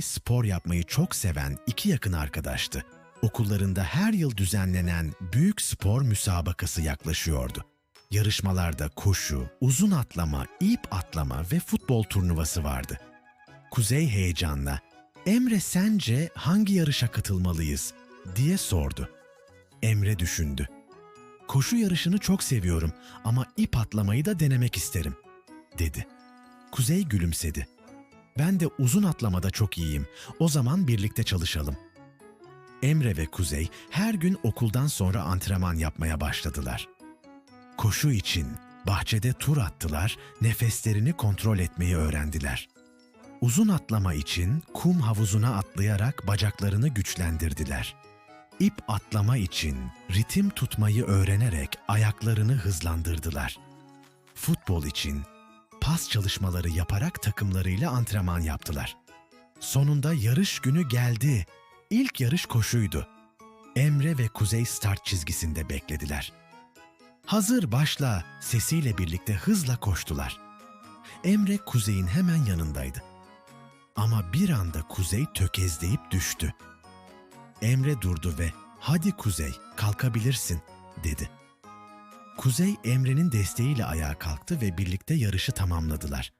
spor yapmayı çok seven iki yakın arkadaştı. Okullarında her yıl düzenlenen büyük spor müsabakası yaklaşıyordu. Yarışmalarda koşu, uzun atlama, ip atlama ve futbol turnuvası vardı. Kuzey heyecanla, Emre sence hangi yarışa katılmalıyız diye sordu. Emre düşündü. Koşu yarışını çok seviyorum ama ip atlamayı da denemek isterim, dedi. Kuzey gülümsedi. Ben de uzun atlamada çok iyiyim. O zaman birlikte çalışalım. Emre ve Kuzey her gün okuldan sonra antrenman yapmaya başladılar. Koşu için bahçede tur attılar, nefeslerini kontrol etmeyi öğrendiler. Uzun atlama için kum havuzuna atlayarak bacaklarını güçlendirdiler. İp atlama için ritim tutmayı öğrenerek ayaklarını hızlandırdılar. Futbol için pas çalışmaları yaparak takımlarıyla antrenman yaptılar. Sonunda yarış günü geldi. İlk yarış koşuydu. Emre ve Kuzey start çizgisinde beklediler. Hazır başla sesiyle birlikte hızla koştular. Emre Kuzey'in hemen yanındaydı. Ama bir anda Kuzey tökezleyip düştü. Emre durdu ve "Hadi Kuzey, kalkabilirsin." dedi. Kuzey Emre'nin desteğiyle ayağa kalktı ve birlikte yarışı tamamladılar.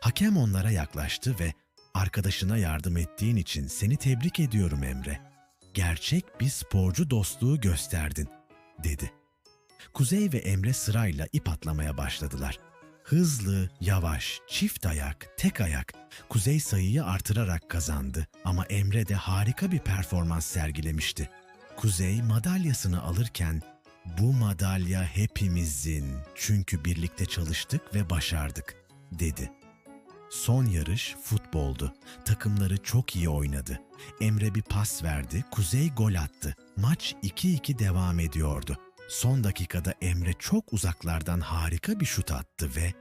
Hakem onlara yaklaştı ve "Arkadaşına yardım ettiğin için seni tebrik ediyorum Emre. Gerçek bir sporcu dostluğu gösterdin." dedi. Kuzey ve Emre sırayla ip atlamaya başladılar. Hızlı, yavaş, çift ayak, tek ayak. Kuzey sayıyı artırarak kazandı ama Emre de harika bir performans sergilemişti. Kuzey madalyasını alırken bu madalya hepimizin çünkü birlikte çalıştık ve başardık dedi. Son yarış futboldu. Takımları çok iyi oynadı. Emre bir pas verdi, Kuzey gol attı. Maç 2-2 devam ediyordu. Son dakikada Emre çok uzaklardan harika bir şut attı ve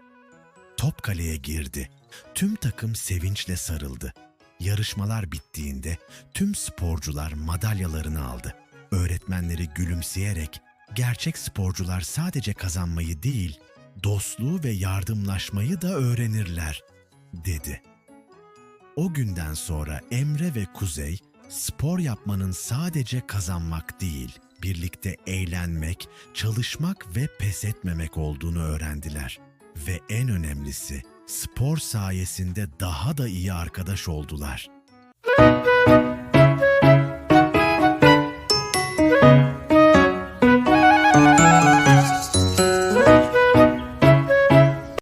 top kaleye girdi. Tüm takım sevinçle sarıldı. Yarışmalar bittiğinde tüm sporcular madalyalarını aldı. Öğretmenleri gülümseyerek gerçek sporcular sadece kazanmayı değil, dostluğu ve yardımlaşmayı da öğrenirler, dedi. O günden sonra Emre ve Kuzey spor yapmanın sadece kazanmak değil, birlikte eğlenmek, çalışmak ve pes etmemek olduğunu öğrendiler. Ve en önemlisi spor sayesinde daha da iyi arkadaş oldular.